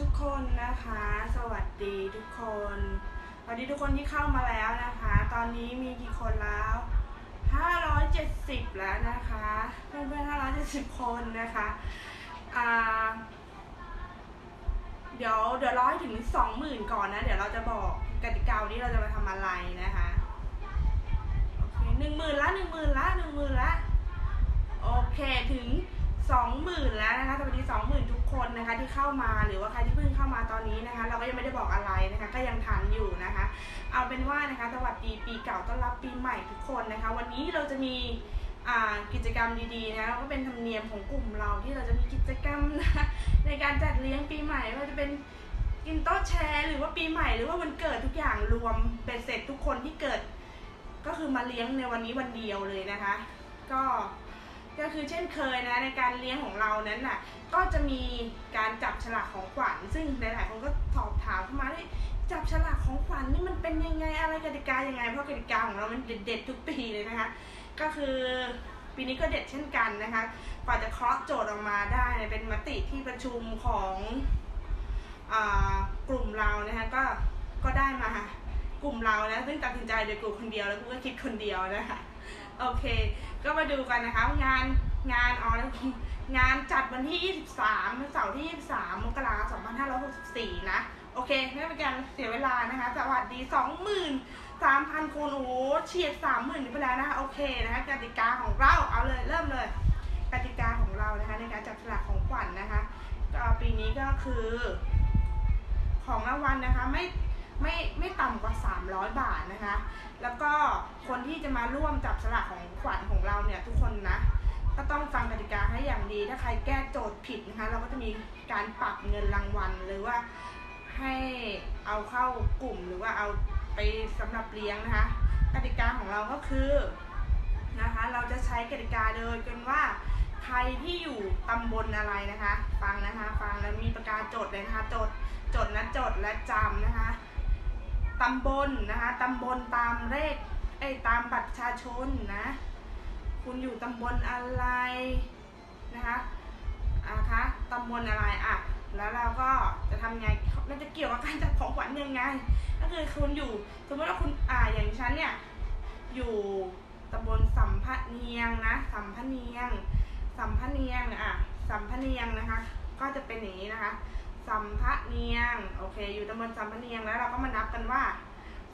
ทุกคนนะคะ สวัสดีทุกคนสวัสดีทุกคนที่เข้ามาแล้วนะคะ ตอนนี้มีกี่คนแล้ว 570 แล้วนะคะ เพื่อนๆ570 คนนะคะอ่าเดี๋ยวเดี๋ยวร้อยถึง 20,000 ก่อนนะ เดี๋ยวเราจะบอกกติกาวันนี้เราจะมาทำอะไรนะคะโอเคหนึ่งหมื่นละหนึ่งหมื่นละหนึ่งหมื่นละโอเคถึงสองหมื่นแล้วนะคะสวัสดีสองหมื่น คนนะคะที่เข้ามาหรือว่าใครที่เพิ่งเข้ามาตอนนี้นะคะ เราก็ยังไม่ได้บอกอะไรนะคะก็ยังทันอยู่นะคะ เอาเป็นว่านะคะสวัสดีปีเก่าต้อนรับปีใหม่ทุกคนนะคะ วันนี้เราจะมีกิจกรรมดีๆนะก็เป็นธรรมเนียมของกลุ่มเราที่เราจะมีกิจกรรมนะคะในการจัดเลี้ยงปีใหม่ไม่ว่าจะเป็นกินโต๊ะแชร์หรือว่าปีใหม่หรือว่าวันเกิดทุกอย่างรวมเป็นเสร็จทุกคนที่เกิด ก็คือมาเลี้ยงในวันนี้วันเดียวเลยนะคะ ก็ ก็คือเช่นเคยนะในการเลี้ยงของเรานั้นน่ะก็จะมีการจับฉลากของขวัญ ซึ่งหลายๆคนก็สอบถามเข้ามาว่จับฉลากของขวัญนี่มันเป็นยังไงอะไรกติกายังไง เพราะกติกาของเรามันเด็ดๆทุกปีเลยนะคะ ก็คือปีนี้ก็เด็ดเช่นกันนะคะกว่าจะเคาะโจทย์ออกมาได้เป็นมติที่ประชุมของอกลุ่มเรานะคะก็ก็ได้มากลุ่มเรานะซึ่งตัดสินใจโดยกลุ่มคนเดียวแล้วกูก็คิดคนเดียวนะคะ โอเค ก็มาดูกันนะคะ งานงานอ๋อแล้วงานจัดวันที่ 23วันเสาร์ที่ 23 มกราคม 2564 นะ โอเค ไม่เป็นการเสียเวลานะคะ สวัสดี 23,000 คนโอ้โหเฉียด 30,000ไปแล้วนะคะโอเคนะคะกติกาของเราเอาเลยเริ่มเลยกติกาของเรานะคะ ในการจับฉลากของขวัญนนะคะปีนี้ก็คือ ของรางวัลนะคะ ไม่ ไม่ไม่ต่ำกว่า 300 บาทนะคะ แล้วก็คนที่จะมาร่วมจับฉลากของขวัญของเราเนี่ยทุกคนนะ ก็ต้องฟังกติกาให้อย่างดี ถ้าใครแก้โจทย์ผิดนะคะ เราก็จะมีการปรับเงินรางวัลหรือว่าให้เอาเข้ากลุ่มหรือว่าเอาไปสำหรับเลี้ยงนะคะ กติกาของเราก็คือนะคะ เราจะใช้กติกาเดินกันว่าใครที่อยู่ตำบลอะไรนะคะ ฟังนะคะ ฟังแล้วมีประกาศจดเลยนะคะ จด จดนะจดและจำนะคะ ตำบลนะคะตำบลตามเลขไอ้ตามบัตรประชาชนนะ คุณอยู่ตำบลอะไรนะคะอะคะตำบลอะไรอะแล้วเราก็จะทำไงมันจะเกี่ยวกับการจัดของขวัญยังไง ก็คือคุณอยู่สมมติว่าคุณอ่าอย่างฉันเนี่ยอยู่ตำบลสัมพะเนียงนะสัมพะเนียง สัมพะเนียงอะสัมพะเนียงนะคะ ก็จะเป็นอย่างนี้นะคะ สัมพะเนียง โอเค อยู่ตำบลสัมพะเนียงแล้วเราก็มานับกันว่า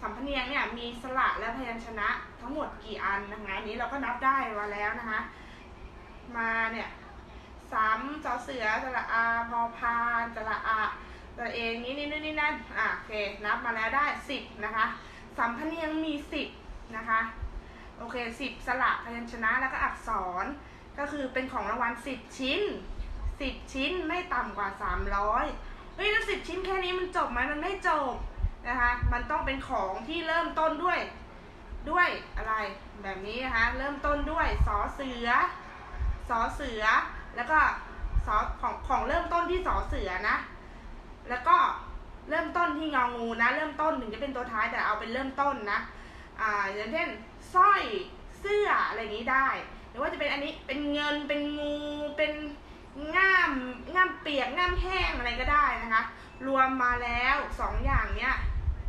สัมพะเนียงเนี่ยมีสระและพยัญชนะทั้งหมดกี่อันนะคะอันนี้เราก็นับได้มาแล้วนะคะ มาเนี่ยสามสอเสือสระอาพอพานสระอาสระเองนี้นี่นี่นี่นั่นอะโอเคนับมาแล้วได้สิบนะคะสัมพะเนียงมีสิบนะคะโอเคสิบสระพยัญชนะแล้วก็อักษรก็คือเป็นของรางวัลสิบชิ้น สิบชิ้นไม่ต่ำกว่าสามร้อยเฮ้ยแล้วสิบชิ้นแค่นี้มันจบไหมมันไม่จบนะคะ มันต้องเป็นของที่เริ่มต้นด้วยด้วยอะไรแบบนี้นะคะเริ่มต้นด้วยสอเสือสอเสือ แล้วก็สอของของเริ่มต้นที่สอเสือนะ แล้วก็เริ่มต้นที่งองูนะ เริ่มต้นถึงจะเป็นตัวท้ายแต่เอาเป็นเริ่มต้นนะอ่าอย่างเช่นสร้อยเสื้ออะไรอย่างนี้ได้ หรือว่าจะเป็นอันนี้เป็นเงินเป็นงูเป็น ง่ามง่ามเปียกง่ามแห้งอะไรก็ได้นะคะ รวมมาแล้วสองอย่างเนี้ย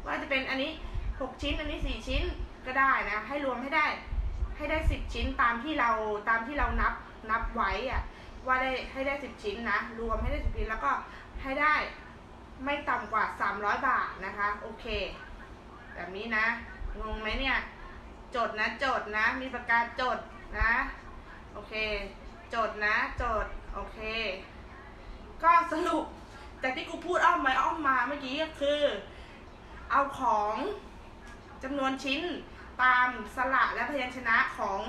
ว่าจะเป็นอันนี้หกชิ้นอันนี้สี่ชิ้นก็ได้นะให้รวมให้ได้ให้ได้สิบชิ้นตามที่เราตามที่เรานับนับไว้อะว่าได้ให้ได้สิบชิ้นนะรวมให้ได้สิบชิ้นแล้วก็ให้ได้ไม่ต่ำกว่าสามร้อยบาทนะคะโอเค แบบนี้นะงงไหมเนี่ยจดนะจดนะ มีประกาศจดนะ โอเค จดนะจด โอเค ก็สรุปจากที่กูพูดอ้อมไปอ้อมมาเมื่อกี้ก็คือ เอาของจำนวนชิ้นตามสระและพยัญชนะของ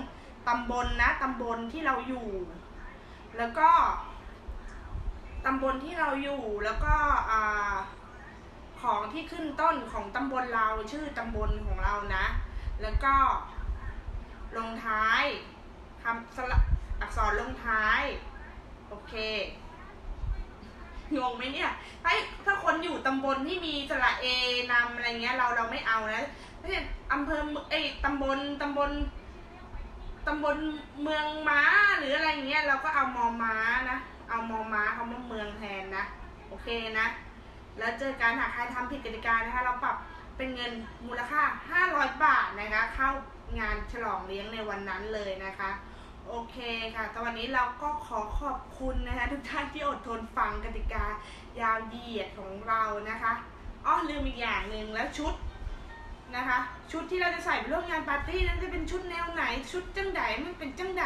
ตำบลนะตำบลที่เราอยู่ แล้วก็ตำบลที่เราอยู่แล้วก็ของที่ขึ้นต้นของตำบลเราชื่อตำบลของเรานะ แล้วก็ลงท้ายคำสระอักษรลงท้าย โอเค งงไหมเนี่ย ถ้าถ้าคนอยู่ตำบลที่มีสระเอนำอะไรเงี้ย เราเราไม่เอานะไม่ใช่อำเภอเอ้ยตำบลตำบลตำบลเมืองม้าหรืออะไรเงี้ย เราก็เอามอม้านะ เอามอม้าเขามาเมืองแทนนะ โอเคนะ แล้วเจอกันหากใครทำผิดกติกานะคะ เราปรับเป็นเงินมูลค่า 500 บาทนะคะ เข้างานฉลองเลี้ยงในวันนั้นเลยนะคะ โอเคค่ะแต่วันนี้เราก็ขอขอบคุณนะคะทุกท่านที่อดทนฟังกติกายาวเหยียดของเรานะคะอ๋อลืมอีกอย่างหนึ่งแล้วชุดนะคะ ชุดที่เราจะใส่ไปร่วมงานปาร์ตี้นั้นจะเป็นชุดแนวไหน ชุดจังไดมันเป็นจังได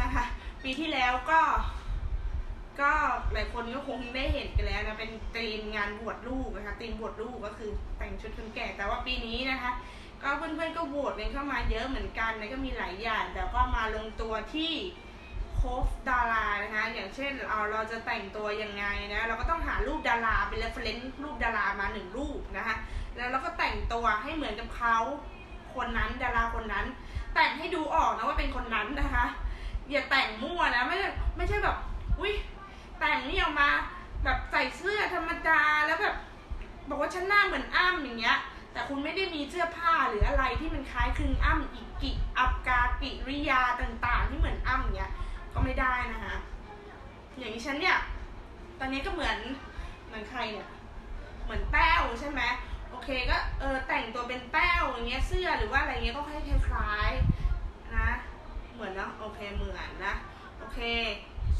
นะคะ ปีที่แล้วก็ ก็หลายคนก็คงได้เห็นกันแล้วนะเป็นธีมงานบวชลูกนะคะธีมบวชลูกก็คือแต่งชุดคนแก่แต่ว่าปีนี้นะคะ ก็เพื่อนๆก็โหวตกันเข้ามาเยอะเหมือนกันนะก็มีหลายอย่าง แต่ก็มาลงตัวที่โคฟดารานะคะอย่างเช่นเอาเราจะแต่งตัวยังไงนะเราก็ต้องหารูปดาราเป็น reference รูปดารามาหนึ่งรูปนะคะแล้วเราก็แต่งตัวให้เหมือนกับเขาคนนั้นดาราคนนั้น แต่งให้ดูออกนะว่าเป็นคนนั้นนะคะ อย่าแต่งมั่วนะไม่ใช่ไม่ใช่แบบอุ้ยแต่งนี่ออกมาแบบใส่เสื้อธรรมดาแล้วแบบบอกว่าฉันหน้าเหมือนอ้ำอย่างเงี้ย แต่คุณไม่ได้มีเสื้อผ้าหรืออะไรที่มันคล้ายคลึงอ้ำอีกกิ อับกากิริยาต่างๆ ที่เหมือนอ้ำอย่างเงี้ยก็ไม่ได้นะคะอย่างนี้ฉันเนี่ย ตอนนี้ก็เหมือนเหมือนใครเนี่ยเหมือนแต้วใช่ไหมโอเคก็เออแต่งตัวเป็นแต้วอย่างเงี้ยเสื้อหรือว่าอะไรเงี้ยก็ให้คล้ายๆนะ เหมือนเนาะโอเคเหมือนนะโอเค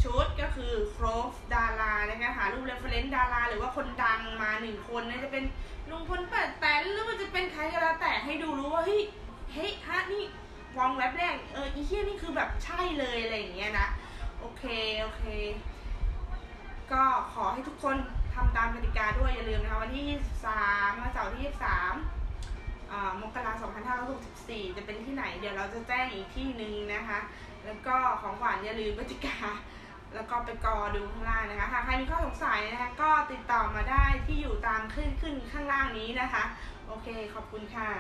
ชุดก็คือครบดารา นะคะหารูปเรฟเฟรนซ์ดาราหรือว่าคนดังมาหนึ่งคนนะจะเป็นลุงพลป้าแตนหรือว่าจะเป็นใครก็แล้วแต่ให้ดูรู้ว่าเฮ้ยเฮ้ยฮะนี่วองแวบแรกเอออีเหี้ยนี่คือแบบใช่เลยอะไรอย่างเงี้ยนะโอเคโอเค ก็ขอให้ทุกคนทำตามกติกาด้วยอย่าลืมนะคะวันที่23วันเสาร์ที่ 23อ่ามกราคม2564 จะเป็นที่ไหน เดี๋ยวเราจะแจ้งอีกที่หนึ่งนะคะ แล้วก็ของขวัญอย่าลืมกติกา แล้วก็ไปกอดูข้างล่างนะคะหากใครมีข้อสงสัยนะคะก็ติดต่อมาได้ที่อยู่ตามขึ้นขึ้นข้างล่างนี้นะคะ โอเคขอบคุณค่ะ